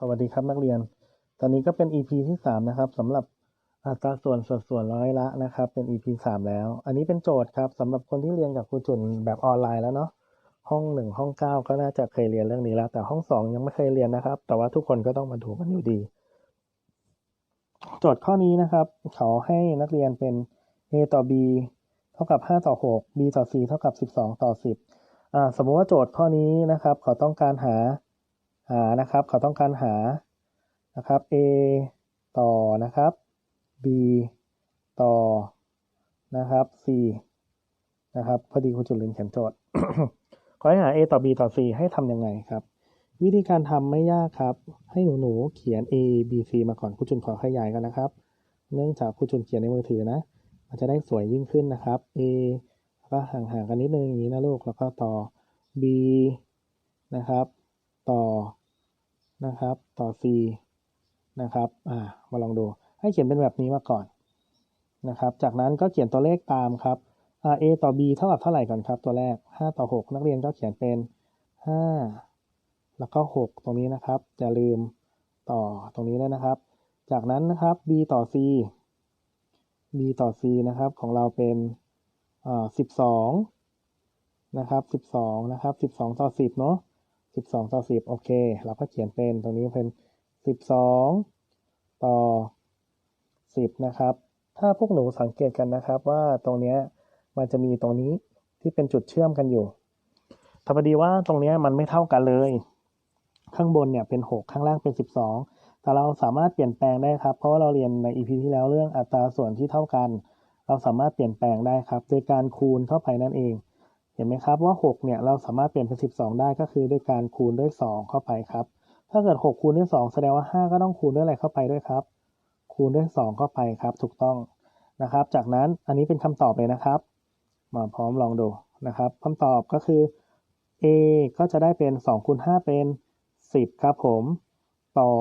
สวัสดีครับนักเรียน ตอนนี้ก็เป็น EP ที่ 3 นะครับสำหรับอัตราส่วนสัดส่วนร้อยละนะครับ เป็น EP 3 แล้ว อันนี้เป็นโจทย์ครับสำหรับคนที่เรียนกับครูจุนแบบออนไลน์แล้วเนาะห้อง 1 ห้อง 9 ก็น่าจะเคยเรียนเรื่องนี้แล้ว แต่ห้อง 2 ยังไม่เคยเรียนนะครับ แต่ว่าทุกคนก็ต้องมาดูกันอยู่ดี โจทย์ข้อนี้นะครับ เขาให้นักเรียนเป็น a ต่อ b เท่ากับ 5 ต่อ 6 b ต่อ c เท่ากับ 12 ต่อ 10อ่าสมมติว่าโจทย์ข้อนี้นะครับ เขาต้องการหา หานะครับ เขาต้องการหานะครับ a ต่อนะครับ b ต่อนะครับ c นะครับพอดีคุณจุลลืมเขียนโจทย์ขอให้หา a ต่อ b ต่อ c ให้ทำยังไงครับ วิธีการทำไม่ยากครับ ให้หนูหนูๆเขียน a b c มาก่อนคุณจุนขอขยายกันนะครับ เนื่องจากคุณจุนเขียนในมือถือนะมันจะได้สวยยิ่งขึ้นนะครับ a ก็ห่างๆกันนิดนึงอย่างนี้นะลูกแล้วก็ต่อ b นะครับ ต่อ นะครับ ต่อ c นะครับ อ่า มาลองดู ให้เขียนเป็นแบบนี้มาก่อนนะครับ จากนั้นก็เขียนตัวเลขตามครับอ่า a ต่อ b เท่ากับเท่าไหร่ก่อนครับ ตัวแรก 5 ต่อ 6 นักเรียนก็เขียนเป็น 5 แล้วก็ 6 ตรงนี้นะครับ อย่าลืมต่อตรงนี้ด้วยนะครับ จากนั้นนะครับ b ต่อ c b ต่อ c นะครับ ของเราเป็นอ่า12 นะครับ 12 นะครับ 12 ต่อ 10 เนาะ 12ต่อ10โอเค เราก็เขียนเป็นตรงนี้เป็น12ต่อ10นะครับ ถ้าพวกหนูสังเกตกันนะครับว่าตรงเนี้ยมันจะมีตรงนี้ที่เป็นจุดเชื่อมกันอยู่แต่พอดีว่าตรงนี้มันไม่เท่ากันเลย ข้างบนเนี่ยเป็น 6 ข้างล่างเป็น 12 แต่เราสามารถเปลี่ยนแปลงได้ครับ เพราะว่าเราเรียนใน EP ที่แล้วเรื่องอัตราส่วนที่เท่ากัน เราสามารถเปลี่ยนแปลงได้ครับ โดยการคูณเข้าไปนั่นเอง เห็นไหมครับว่า 6 เนี่ยเราสามารถเปลี่ยนเป็น 12 ได้ก็คือด้วยการคูณด้วย 2 เข้าไปครับ ถ้าเกิด 6 คูณด้วย 2 แสดงว่า 5 ก็ต้องคูณด้วยอะไรเข้าไปด้วยครับ คูณด้วย 2 เข้าไปครับ ถูกต้องนะครับ จากนั้นอันนี้เป็นคำตอบเลยนะครับ มาพร้อมลองดูนะครับคำตอบก็คือ a ก็จะได้เป็น2คูณ5เป็น 10 ครับผม ต่อ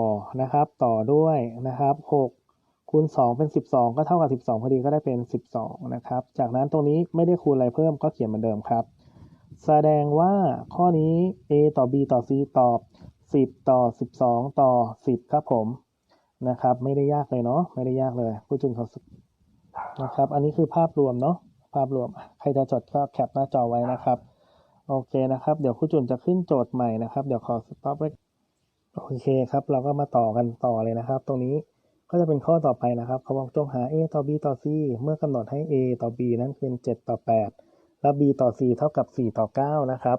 นะครับ ต่อด้วยนะครับ 6 คูณ 2 เป็น 12 ก็เท่ากับ 12 พอดีก็ได้เป็น 12 นะครับ จากนั้นตรงนี้ไม่ได้คูณอะไรเพิ่มก็เขียนเหมือนเดิมครับ แสดงว่าข้อนี้ a ต่อ b ต่อ c ตอบ 10 ต่อ 12 ต่อ 10 ครับผมนะครับ ไม่ได้ยากเลยเนาะไม่ได้ยากเลยผู้จุนขอสนะครับ อันนี้คือภาพรวมเนาะภาพรวมใครจะจดก็แคปหน้าจอไว้นะครับโอเคนะครับ เดี๋ยวครูจุนจะขึ้นโจทย์ใหม่นะครับ เดี๋ยวขอสต็อปไว้โอเคครับ เราก็มาต่อกันต่อเลยนะครับ ตรงนี้ ก็จะเป็นข้อต่อไปนะครับเขาบอกจงหา a ต่อ b ต่อ c เมื่อกำหนดให้ a ต่อ b นั้นเป็น 7 ต่อ 8 และ b ต่อ c เท่ากับ 4 ต่อ 9 นะครับ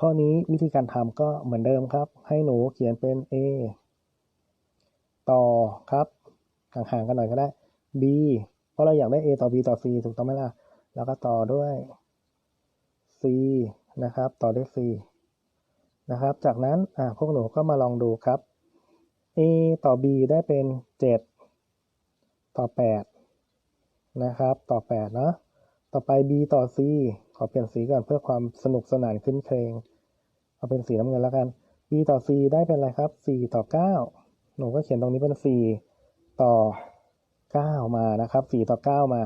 ข้อนี้วิธีการทำก็เหมือนเดิมครับ ให้หนูเขียนเป็น a ต่อครับห่างๆกันหน่อยก็ได้ b เพราะเราอยากได้ a ต่อ b ต่อ c ถูกต้องไหมล่ะ แล้วก็ต่อด้วย c นะครับ ต่อด้วย c นะครับ จากนั้นพวกหนูก็มาลองดูครับ a ต่อ b ได้เป็น 7 ต่อ 8 นะครับ ต่อ 8 นะ ต่อไป b ต่อ c ขอเปลี่ยนสีก่อนเพื่อความสนุกสนานขึ้นเครงเอาเป็นสีน้ำเงินแล้วกัน b ต่อ c ได้เป็นอะไรครับ 4 ต่อ 9 หนูก็เขียนตรงนี้เป็น 4 ต่อ 9 มานะครับ 4 ต่อ 9 มา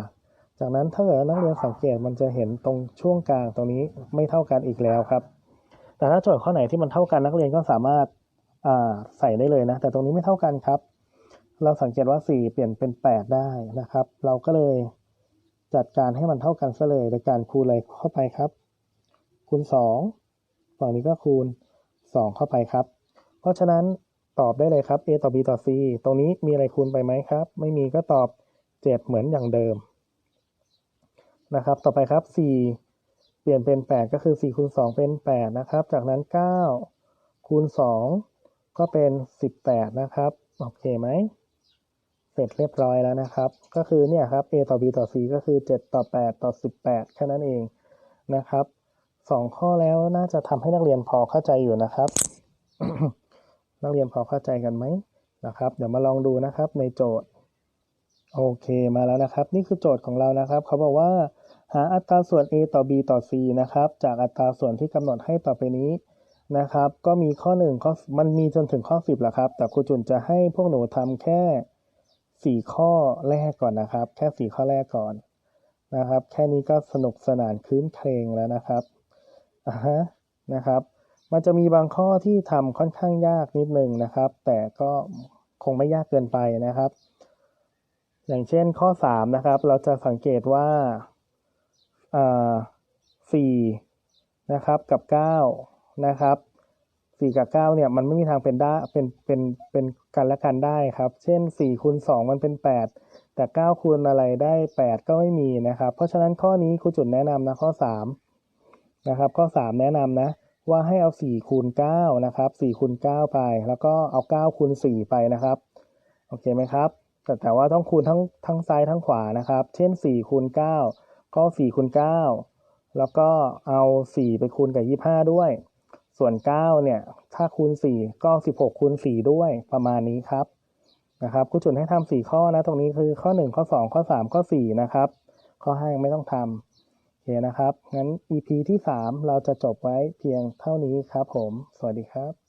จากนั้นถ้าเกิดนักเรียนสังเกตมันจะเห็นตรงช่วงกลางตรงนี้ไม่เท่ากันอีกแล้วครับ แต่ถ้าโจทย์ข้อไหนที่มันเท่ากันนักเรียนก็สามารถ ใส่ได้เลยนะ แต่ตรงนี้ไม่เท่ากันครับ เราสังเกตว่า 4 เปลี่ยนเป็น 8 ได้นะครับ เราก็เลยจัดการให้มันเท่ากันซะเลยโดยการคูณอะไรเข้าไปครับ คูณ2ฝั่งนี้ก็คูณ 2 เข้าไปครับ เพราะฉะนั้นตอบได้เลยครับ a ต่อ b ต่อ c ตรงนี้มีอะไรคูณไปไหมครับ ไม่มีก็ตอบ 7 เหมือนอย่างเดิมนะครับ ต่อไปครับ 4 เปลี่ยนเป็น 8 ก็คือ4คูณ2เป็น 8 นะครับ จากนั้น 9 คูณ 2 ก็เป็น18นะครับ โอเคไหม เสร็จเรียบร้อยแล้วนะครับ ก็คือเนี่ยครับ a ต่อ b ต่อ c ก็คือ7ต่อ8ต่อ18แค่นั้นเองนะครับสองข้อแล้วน่าจะทำให้นักเรียนพอเข้าใจอยู่นะครับ นักเรียนพอเข้าใจกันไหมนะครับ เดี๋ยวมาลองดูนะครับในโจทย์ โอเคมาแล้วนะครับ นี่คือโจทย์ของเรานะครับ เขาบอกว่าหาอัตราส่วน a ต่อ b ต่อ c นะครับ จากอัตราส่วนที่กำหนดให้ต่อไปนี้ นะครับ ก็มีข้อหนึ่งข้อมันมีจนถึงข้อ 10แล้วครับ แต่ครูจุนจะให้พวกหนูทำแค่ 4 ข้อแรกก่อนนะครับ แค่ 4 ข้อแรกก่อนนะครับ แค่นี้ก็สนุกสนานคืนเครงแล้วนะครับอ่าฮะนะครับ มันจะมีบางข้อที่ทำค่อนข้างยากนิดนึงนะครับ แต่ก็คงไม่ยากเกินไปนะครับ อย่างเช่นข้อ 3 นะครับ เราจะสังเกตว่าอ่า4นะครับกับ 9 นะครับ4กับ9เนี่ยมันไม่มีทางเป็นได้เป็นเป็นเป็นกันและกันได้ครับ เช่น4คูณ2มันเป็น 8 แต่9คูณอะไรได้ 8 ก็ไม่มีนะครับ เพราะฉะนั้นข้อนี้ครูจุดแนะนำนะข้อ3นะครับข้อ 3 แนะนำนะว่าให้เอา4คูณ9นะครับ4คูณ9ไป แล้วก็เอา9คูณ4ไปนะครับโอเคไหมครับ แต่แต่ว่าต้องคูณทั้งทั้งซ้ายทั้งขวานะครับ เช่น4คูณ9ก็4คูณ9แล้วก็เอา 4 ไปคูณกับ 25 ด้วย ส่วน 9 เนี่ย ถ้าคูณ 4 ก็ 16 คูณ 4 ด้วยประมาณนี้ครับนะครับครูจุนให้ทำ4ข้อนะ ตรงนี้คือข้อ 1 ข้อ 2 ข้อ 3 ข้อ 4 นะครับ ข้อ5ยังไม่ต้องทำโอเคนะครับ งั้น EP ที่ 3 เราจะจบไว้เพียงเท่านี้ครับผม สวัสดีครับ